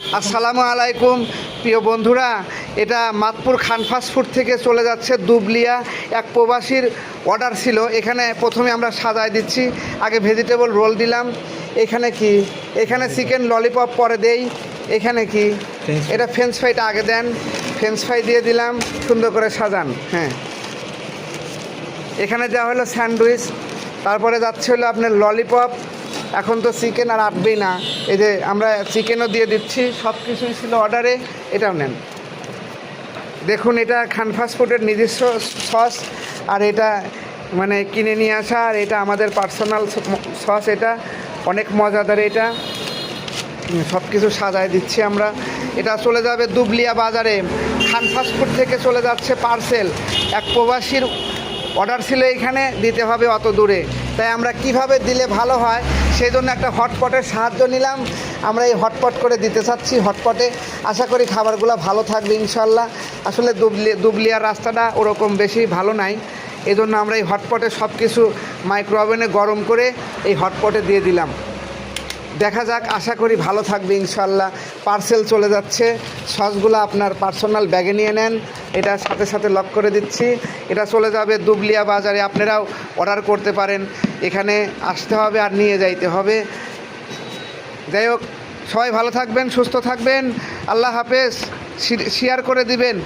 আসসালামু আলাইকুম। প্রিয় বন্ধুরা এটা মাতপুর খান ফাস্ট ফুড থেকে চলে যাচ্ছে দুবলিয়া এক প্রবাসীর অর্ডার ছিল। এখানে প্রথমে আমরা সাজায় দিচ্ছি। আগে ভেজিটেবল রোল দিলাম। এখানে কি? এখানে চিকেন ললিপপ পরে দেই। এখানে কি? এটা ফ্রেঞ্চ ফ্রাইটা আগে দেন। ফ্রেঞ্চ ফ্রাই দিয়ে দিলাম। সুন্দর করে সাজান। হ্যাঁ। এখানে দেওয়া হলো স্যান্ডউইচ। তারপরে যাচ্ছে হলো আপনার ললিপপ এখন তো চিকেন আর আটবেই না। এই যে আমরা চিকেনও দিয়ে দিচ্ছি সব কিছুই ছিল অর্ডারে, এটাও নেন। দেখুন, এটা খান ফাস্ট ফুডের নিজস্ব সস, আর এটা মানে কিনে নিয়ে আসা, আর এটা আমাদের পার্সোনাল সস এটা। অনেক মজাদার এটা। সব কিছু সাজায় দিচ্ছি আমরা। এটা চলে যাবে দুবলিয়া বাজারে। খান ফাস্ট ফুড থেকে চলে যাচ্ছে পার্সেল। এক প্রবাসীর অর্ডার ছিল এখানে, দিতে হবে অত দূরে। তাই আমরা কীভাবে দিলে ভালো হয় সেই জন্য একটা হটপটের সাহায্য নিলাম। আমরা এই হটপট করে দিতে চাচ্ছি হটপটে। আশা করি খাবারগুলো ভালো থাকবে ইনশাল্লাহ। আসলে দুবলি দুবলিয়ার রাস্তাটা ওরকম বেশি ভালো নাই। এজন্য আমরা এই হটপটে সব কিছু মাইক্রো ওভেনে গরম করে এই হটপটে দিয়ে দিলাম। দেখা যাক, আশা করি ভালো থাকবে ইনশাল্লাহ পার্সেল চলে যাচ্ছে। সসগুলো আপনার পার্সোনাল ব্যাগে নিয়ে নেন। এটা সাথে সাথে লক করে দিচ্ছি। এটা চলে যাবে দুবলিয়া বাজারে। আপনারাও অর্ডার করতে পারেন। এখানে আসতে হবে আর নিয়ে যাইতে হবে। যাই হোক, সবাই ভালো থাকবেন, সুস্থ থাকবেন। আল্লাহ হাফেজ। শেয়ার করে দিবেন।